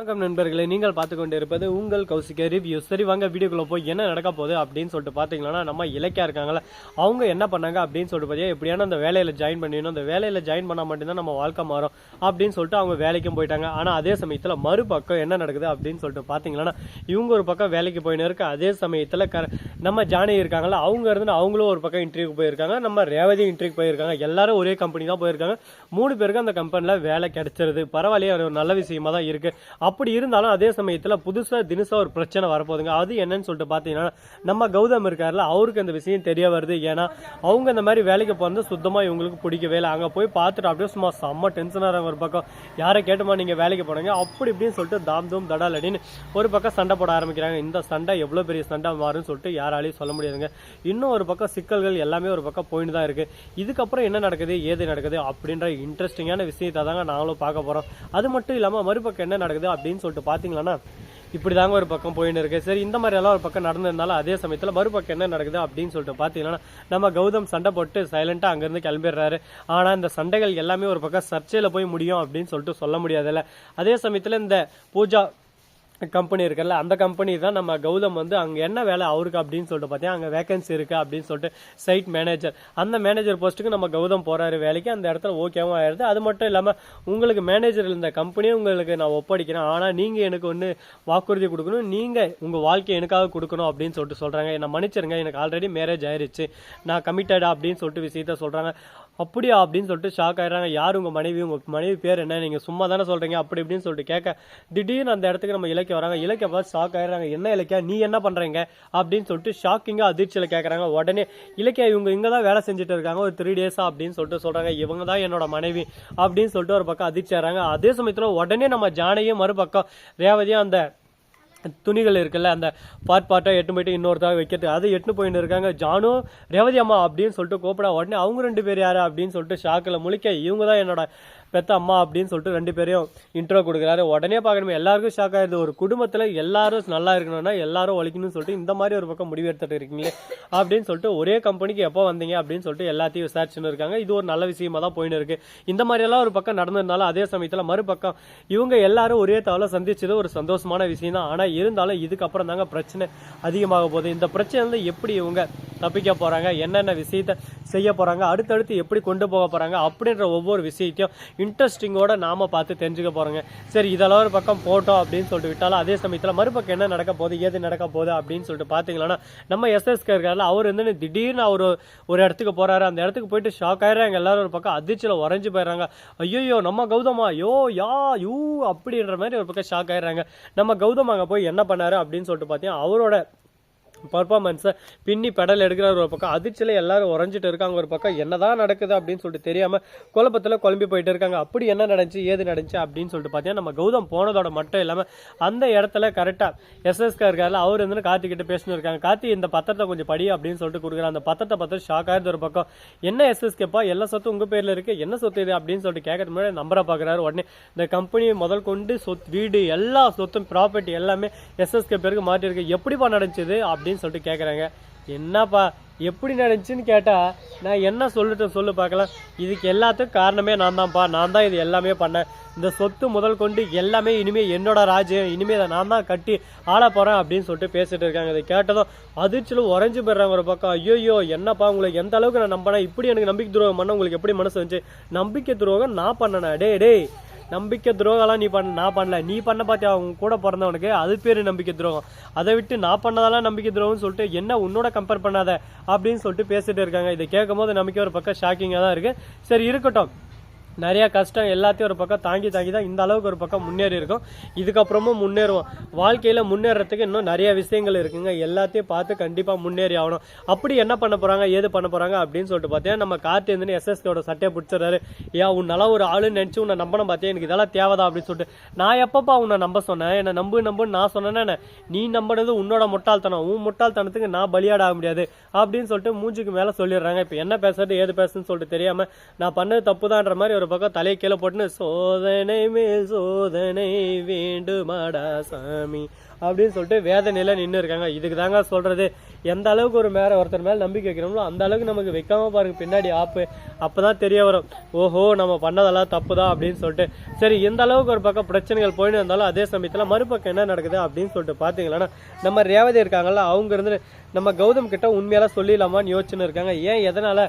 வணக்கம் நண்பர்களே நீங்கள் பார்த்து கொண்டு இருப்பது உங்கள் கௌசிக்க ரிவ்யூ சரி வாங்க வீடியோக்குள்ள போய் என்ன நடக்க போகுது அப்படின்னு சொல்லிட்டு பார்த்தீங்கன்னா நம்ம இலக்கியா இருக்காங்களா அவங்க என்ன பண்ணாங்க அப்படின்னு சொல்லிட்டு பார்த்தீங்கன்னா எப்படியான அந்த வேலையில் ஜாயின் பண்ணிடணும். அந்த வேலையில் ஜாயின் பண்ணால் மட்டும்தான் நம்ம வாழ்க்கை மாறும் அப்படின்னு சொல்லிட்டு அவங்க வேலைக்கும் போயிட்டாங்க. ஆனால் அதே சமயத்தில் மறுபக்கம் என்ன நடக்குது அப்படின்னு சொல்லிட்டு பார்த்தீங்கன்னா இவங்க ஒரு பக்கம் வேலைக்கு போயின்னு இருக்கு. அதே சமயத்தில் க நம்ம ஜானி இருக்காங்களா அவங்க இருந்து அவங்களும் ஒரு பக்கம் இன்டர்வியூக்கு போயிருக்காங்க. நம்ம ரேவதி இன்டர்வியூக்கு போயிருக்காங்க. எல்லாரும் ஒரே கம்பெனி தான் போயிருக்காங்க. மூணு பேருக்கு அந்த கம்பெனியில் வேலை கிடைச்சிருது. பரவாயில்லையே அது ஒரு நல்ல விஷயமா தான் இருக்கு. அப்படி இருந்தாலும் அதே சமயத்தில் புதுசாக தினசாக ஒரு பிரச்சனை வரப்போகுதுங்க. அது என்னன்னு சொல்லிட்டு பார்த்தீங்கன்னா நம்ம கௌதம் இருக்கார்ல அவருக்கு அந்த விஷயம் தெரிய வருது. ஏன்னா அவங்க இந்த மாதிரி வேலைக்கு போகிறது சுத்தமாக இவங்களுக்கு பிடிக்கவே இல்லை. அங்கே போய் பார்த்துட்டு அப்படியே சும்மா செம்ம டென்ஷனாக ஒரு பக்கம். யாரை கேட்டுமா நீங்கள் வேலைக்கு போனீங்க அப்படி இப்படின்னு சொல்லிட்டு தாம் தூம் தடால் அப்படின்னு ஒரு பக்கம் சண்டை போட ஆரம்பிக்கிறாங்க. இந்த சண்டை எவ்வளோ பெரிய சண்டை மாறும்னு சொல்லிட்டு யாராலையும் சொல்ல முடியாதுங்க. இன்னும் ஒரு பக்கம் சிக்கல்கள் எல்லாமே ஒரு பக்கம் போயிட்டு தான் இருக்குது இதுக்கப்புறம் என்ன நடக்குது ஏது நடக்குது அப்படின்ற இன்ட்ரெஸ்டிங்கான விஷயத்தை தாங்க நாங்களும் பார்க்க போகிறோம் அது மட்டும் இல்லாமல் மறுபக்கம் என்ன நடக்குது அப்படின்னு சொல்லிட்டு பார்த்தீங்கன்னா இப்படி தாங்க ஒரு பக்கம் போயின்னு இருக்கு. சரி இந்த மாதிரி எல்லாம் ஒரு பக்கம் நடந்திருந்தாலும் அதே சமயத்தில் மறுபக்கம் என்ன நடக்குது அப்படின்னு சொல்லிட்டு பார்த்தீங்கன்னா நம்ம கௌதம் சண்டை போட்டு சைலண்டாக அங்கேருந்து கிளம்பிடுறாரு. ஆனால் இந்த சண்டைகள் எல்லாமே ஒரு பக்கம் சர்ச்சையில் போய் முடியும் அப்படின்னு சொல்லிட்டு சொல்ல முடியாதுல்ல. அதே சமயத்தில் இந்த பூஜா கம்பெனி இருக்குல்ல அந்த கம்பெனி தான் நம்ம கௌதம் வந்து அங்கே என்ன வேலை அவருக்கு அப்படின்னு சொல்லிட்டு பார்த்தீங்கன்னா அங்கே வேகன்சி இருக்கு அப்படின்னு சொல்லிட்டு சைட் மேனேஜர் அந்த மேனேஜர் போஸ்ட்டுக்கு நம்ம கௌதம் போகிறாரு வேலைக்கு. அந்த இடத்துல ஓகேவும் ஆயிடுது. அது மட்டும் இல்லாமல் உங்களுக்கு மேனேஜர் இருந்த கம்பெனியும் உங்களுக்கு நான் ஒப்படைக்கிறேன். ஆனால் நீங்கள் எனக்கு ஒன்று வாக்குறுதி கொடுக்கணும். நீங்கள் உங்கள் வாழ்க்கையை எனக்காக கொடுக்கணும் அப்படின்னு சொல்லிட்டு சொல்கிறாங்க என்னை மன்னிச்சிருங்க. எனக்கு ஆல்ரெடி மேரேஜ் ஆயிடுச்சு நான் கமிட்டடா அப்படின்னு சொல்லிட்டு விஷயத்த சொல்கிறாங்க அப்படியா? அப்படின்னு சொல்லிட்டு ஷாக் ஆயிடுறாங்க. யார் உங்கள் மனைவி? உங்கள் மனைவி பேர் என்ன? நீங்கள் சும்மா தானே சொல்கிறீங்க அப்படி இப்படின்னு சொல்லிட்டு கேட்க திடீர்னு அந்த இடத்துக்கு நம்ம இலக்கிய வராங்க. இலக்கிய பார்த்து ஷாக் ஆயிடுறாங்க. என்ன இலக்கியா? நீ என்ன பண்ணுறீங்க அப்படின்னு சொல்லிட்டு ஷாக்கிங்காக அதிர்ச்சியில் கேட்குறாங்க. உடனே இலக்கியா இவங்க இங்கே தான் வேலை செஞ்சுட்டு இருக்காங்க. ஒரு த்ரீ டேஸா அப்படின்னு சொல்லிட்டு சொல்கிறாங்க இவங்க தான் என்னோட மனைவி அப்படின்னு சொல்லிட்டு ஒரு பக்கம் அதிர்ச்சி ஆகிறாங்க அதே சமயத்தில் உடனே நம்ம ஜானையும் மறுபக்கம் ரேவதியும் அந்த துணிகள் இருக்குல்ல அந்த பார்ட் பார்ட்டாக எட்டு போயிட்டு இன்னொருத்தாக வைக்கிறது அது எட்டு போயிட்டு இருக்காங்க. ஜானும் ரேவதி அம்மா அப்படின்னு சொல்லிட்டு கூப்பிட உடனே அவங்க ரெண்டு பேர் யார் அப்படின்னு சொல்லிட்டு ஷாக்கில் முழிக்க இவங்க தான் என்னோட பெத்த அம்மா அப்படின்னு சொல்லிட்டு ரெண்டு பேரையும் இன்ட்ரோ கொடுக்குறாரு. உடனே பார்க்கணுமே எல்லாருக்கும் ஷாக் ஆயிருது. ஒரு குடும்பத்தில் எல்லாரும் நல்லா இருக்கணும்னா எல்லாரும் ஒழிக்கணும்னு சொல்லிட்டு இந்த மாதிரி ஒரு பக்கம் முடிவு எடுத்துட்டு இருக்கீங்களே அப்படின்னு சொல்லிட்டு ஒரே கம்பெனிக்கு எப்போ வந்தீங்க அப்படின்னு சொல்லிட்டு எல்லாத்தையும் விசாரிச்சுன்னு இருக்காங்க. இது ஒரு நல்ல விஷயமா தான் போயின்னு இருக்கு. இந்த மாதிரியெல்லாம் ஒரு பக்கம் நடந்திருந்தாலும் அதே சமயத்தில் மறுபக்கம் இவங்க எல்லாரும் ஒரே தவளை சந்திச்சது ஒரு சந்தோஷமான விஷயம் தான். ஆனால் இருந்தாலும் இதுக்கப்புறம் தாங்க பிரச்சனை அதிகமாக போகுது. இந்த பிரச்சனை வந்து எப்படி இவங்க தப்பிக்க போகிறாங்க என்னென்ன விஷயத்த செய்ய போகிறாங்க அடுத்தடுத்து எப்படி கொண்டு போக போகிறாங்க அப்படின்ற ஒவ்வொரு விஷயத்தையும் இன்ட்ரெஸ்டிங்கோட நாம பார்த்து தெரிஞ்சுக்க போறோங்க. சரி இதெல்லாம் ஒரு பக்கம் போட்டோம் அப்படின்னு சொல்லிட்டு விட்டாலும் அதே சமயத்தில் மறுபக்கம் என்ன நடக்க போகுது ஏது நடக்க போகுது அப்படின்னு சொல்லிட்டு பார்த்தீங்கன்னா நம்ம எஸ்எஸ்கே இருக்காருல அவர் வந்து திடீர்னு அவர் ஒரு இடத்துக்கு போறாரு. அந்த இடத்துக்கு போயிட்டு ஷாக் ஆயிடுறாங்க. எல்லாரும் ஒரு பக்கம் அதிர்ச்சியில் உறைஞ்சு போயிடுறாங்க. ஐயோ நம்ம கௌதமா யோ யா யூ அப்படின்ற மாதிரி ஒரு பக்கம் ஷாக் ஆயிடுறாங்க. நம்ம கௌதம் அங்கே போய் என்ன பண்ணாரு அப்படின்னு சொல்லிட்டு பார்த்தீங்கன்னா அவரோட பர்ஃபார்மன்ஸை பின்னி பெடல் எடுக்கிற ஒரு பக்கம். அதிர்ச்சியில் எல்லாரும் உறைஞ்சிட்டு இருக்காங்க ஒரு பக்கம். என்னதான் நடக்குது அப்படின்னு சொல்லிட்டு தெரியாமல் குழப்பத்தில் குழம்பி போயிட்டு இருக்காங்க. அப்படி என்ன நடந்துச்சு ஏது நடந்துச்சு அப்படின்னு சொல்லிட்டு பார்த்தீங்கன்னா நம்ம கௌதம் போனதோட மட்டும் இல்லாமல் அந்த இடத்துல கரெக்டாக எஸ்எஸ்கா இருக்காருல அவர் வந்து கார்த்திக்கிட்ட பேசினிருக்காங்க இருக்காங்க. கார்த்தி இந்த பத்திரத்தை கொஞ்சம் படி அப்படின்னு சொல்லிட்டு கொடுக்குறாங்க அந்த பத்திரத்தை பார்த்து ஷாக் ஆகிறது ஒரு பக்கம். என்ன எஸ்எஸ்கேப்பா எல்லா சொத்தும் உங்கள் பேரில் இருக்கு. என்ன சொத்து இது அப்படின்னு சொல்லிட்டு கேட்கறது முன்னாடி நம்பரை பார்க்குறாரு உடனே. இந்த கம்பெனி முதல் கொண்டு சொத்து வீடு எல்லா சொத்தும் ப்ராப்பர்ட்டி எல்லாமே எஸ்எஸ்கே பேருக்கு மாற்றிருக்கு எப்படிப்பா நடந்துச்சு அப்படின்னு சொல்லிட்டு கேட்குறாங்க என்னப்பா எப்படி நடந்துச்சுன்னு கேட்டால் நான் என்ன சொல்லிட்டு சொல்லு பார்க்கலாம். இதுக்கு எல்லாத்துக்கும் காரணமே நான் தான்ப்பா நான் தான் இது எல்லாமே பண்ணேன். இந்த சொத்து முதல் கொண்டு எல்லாமே இனிமேல் என்னோட ராஜ்யம். இனிமேல் இதை நான் தான் கட்டி ஆள போகிறேன் அப்படின்னு சொல்லிட்டு பேசிட்டு இருக்காங்க. இதை கேட்டதும் அதிர்ச்சியில் உறைஞ்சு போயிடுறாங்க ஒரு பக்கம். ஐயோ என்னப்பா உங்களுக்கு எந்த அளவுக்கு நான் நம்பினேன் இப்படி எனக்கு நம்பிக்கை துரோகம் பண்ண உங்களுக்கு எப்படி மனசு வந்துச்சு? நம்பிக்கை துரோகம் நான் பண்ணனே? டே டேய் நம்பிக்கை துரோகம்லாம் நீ பண்ண நான் பண்ணல. நீ பண்ண பார்த்தியா அவங்க கூட பிறந்தவனுக்கு அது பேர் நம்பிக்கை துரோகம். அதை விட்டு நான் பண்ணதெல்லாம் நம்பிக்கை துரோகம்னு சொல்லிட்டு என்ன உன்னோட கம்பேர் பண்ணாத? அப்படின்னு சொல்லிட்டு பேசிட்டு இருக்காங்க. இதை கேட்கும் போது நமக்கு ஒரு பக்கம் ஷாக்கிங்காக தான் இருக்குது சரி இருக்கட்டும். நிறைய கஷ்டம் எல்லாத்தையும் ஒரு பக்கம் தாங்கி தாங்கி தான் இந்த அளவுக்கு ஒரு பக்கம் முன்னேறி இருக்கும். இதுக்கப்புறமும் முன்னேறுவோம். வாழ்க்கையில் முன்னேறதுக்கு இன்னும் நிறைய விஷயங்கள் இருக்குங்க. எல்லாத்தையும் பார்த்து கண்டிப்பாக முன்னேறி ஆகணும். அப்படி என்ன பண்ண போகிறாங்க ஏது பண்ண போகிறாங்க அப்படின்னு சொல்லிட்டு பார்த்தீங்கன்னா நம்ம கார்த்தியந்தன் எஸ்எஸ்கோட சட்டையை பிடிச்சிடுறாரு. ஏன் உன்னால ஒரு ஆளுன்னு நினச்சி உன்னை நம்பணும் பார்த்தேன் எனக்கு இதெல்லாம் தேவைதான் அப்படின்னு சொல்லிட்டு. நான் எப்பப்பா உன்னை நம்ப சொன்னேன்? என்னை நம்பு நம்புன்னு நான் சொன்னேன்னா நீ நம்பினது உன்னோட முட்டாள்தனம். உன் முட்டாள்தனத்துக்கு நான் பலியாட ஆக முடியாது. அப்படின்னு சொல்லிட்டு மூஞ்சுக்கு மேலே சொல்லிடுறாங்க. இப்போ என்ன பேசுறது ஏது பேசுன்னு சொல்லிட்டு தெரியாமல் நான் பண்ணது தப்புதான்ற மாதிரி ஒரு ஒரு பக்கம் தலையை கீழே போட்டுன்னு சோதனை மேல் சோதனை வேண்டுமாடா சாமி அப்படின்னு சொல்லிட்டு வேதனையில நின்று இருக்காங்க. இதுக்கு தாங்க சொல்றது. எந்த அளவுக்கு ஒரு மேல ஒருத்தர் மேல நம்பிக்கை வைக்கிறோமோ அந்த அளவுக்கு நமக்கு வைக்காம பாருங்க பின்னாடி ஆப்பு. அப்பதான் தெரிய வரும். ஓஹோ நம்ம பண்ணதெல்லாம் தப்புதான் அப்படின்னு சொல்லிட்டு. சரி எந்த அளவுக்கு ஒரு பக்கம் பிரச்சனைகள் போயின்னு இருந்தாலும் அதே சமயத்துல மறுபக்கம் என்ன நடக்குது அப்படின்னு சொல்லிட்டு பாத்தீங்கன்னா நம்ம ரேவதி இருக்காங்கல்ல அவங்க இருந்து நம்ம கௌதம் கிட்ட உண்மையெல்லாம் சொல்லிடலாமான்னு யோசிச்சுன்னு இருக்காங்க. ஏன் எதனால?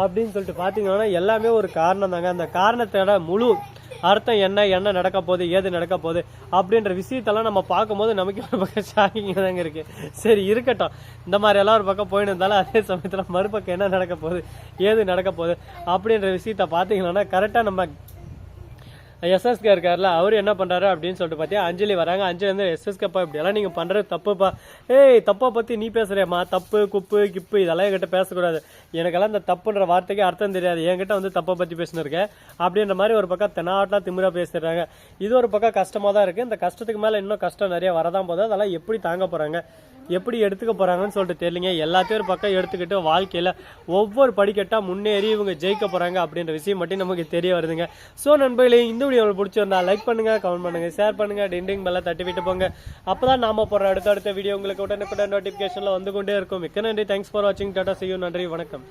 அப்படின்னு சொல்லிட்டு பார்த்தீங்கன்னா எல்லாமே ஒரு காரணம் தாங்க. அந்த காரணத்தோட முழு அர்த்தம் என்ன என்ன நடக்க போகுது ஏது நடக்க போகுது அப்படின்ற விஷயத்தெல்லாம் நம்ம பார்க்கும்போது நமக்கு ஒரு பக்கம் ஷாக்கிங் தாங்க இருக்கு. சரி இருக்கட்டும். இந்த மாதிரி எல்லாம் ஒரு பக்கம் போயின்னு இருந்தாலும் அதே சமயத்தில் மறுபக்கம் என்ன நடக்க போகுது ஏது நடக்க போகுது அப்படின்ற விஷயத்த பார்த்தீங்கன்னா கரெக்டாக நம்ம எஸ்எஸ்கே இருக்கார்ல அவர் என்ன பண்ணுறாரு அப்படின்னு சொல்லிட்டு பார்த்தீங்கன்னா அஞ்சலி வராங்க. அஞ்சலி வந்து எஸ்எஸ்கேப்பா இப்படி எல்லாம் பண்ணுறது தப்புப்பா. ஏய் தப்பை பற்றி நீ பேசுகிறியம்மா தப்பு குப்பு கிப்பு இதெல்லாம் என்கிட்ட பேசக்கூடாது. எனக்கெல்லாம் இந்த தப்புன்ற வார்த்தைக்கு அர்த்தம் தெரியாது. என்கிட்ட வந்து தப்பை பற்றி பேசினிருக்கேன் அப்படின்ற மாதிரி ஒரு பக்கம் தெனாட்டா திமிராக பேசிடுறாங்க. இது ஒரு பக்கம் கஷ்டமாக தான் இருக்குது இந்த கஷ்டத்துக்கு மேலே இன்னும் கஷ்டம் நிறைய வரதான் போகுது. அதெல்லாம் எப்படி தாங்க போகிறாங்க எப்படி எடுத்துக்க போகிறாங்கன்னு சொல்லிட்டு தெரியலங்க. எல்லாத்தையும் ஒரு பக்கம் எடுத்துக்கிட்டு வாழ்க்கையில் ஒவ்வொரு படிக்கட்டாக முன்னேறி இவங்க ஜெயிக்க போகிறாங்க அப்படின்ற விஷயம் மட்டும் நமக்கு தெரிய வருதுங்க. ஸோ நண்பர்களே இந்த வீடியோ உங்களுக்கு பிடிச்சிருந்தா லைக் பண்ணுங்க கமெண்ட் பண்ணுங்கள் ஷேர் பண்ணுங்கள் டிண்டிங் பெல்ல தட்டி விட்டு போங்க. அப்பதான் நாம் போகிற அடுத்த அடுத்த வீடியோ உங்களுக்கு உடனுக்குடன் நோட்டிஃபிகேஷனில் வந்து கொண்டே இருக்கும். மிக்க நன்றி. தேங்க்ஸ் ஃபார் வாட்சிங் டாட்டா செய்யும் நன்றி. வணக்கம்.